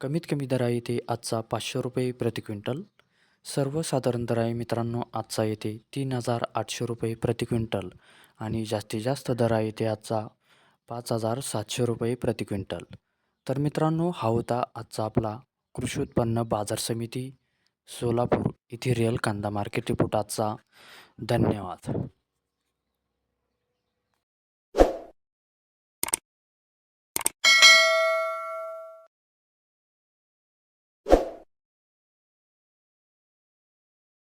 कमीत कमी दर आहे ते आजचा पाचशे रुपये प्रति क्विंटल. सर्वसाधारण दर आहे मित्रांनो आजचा येते तीन हजार आठशे रुपये प्रति क्विंटल आणि जास्तीत जास्त दर आहे ते आजचा पाच हजार सातशे रुपये प्रति क्विंटल. तर मित्रांनो हा होता आजचा आपला कृषी उत्पन्न बाजार समिती सोलापूर येथे रिअल कांदा मार्केट रिपोर्ट आजचा. धन्यवाद.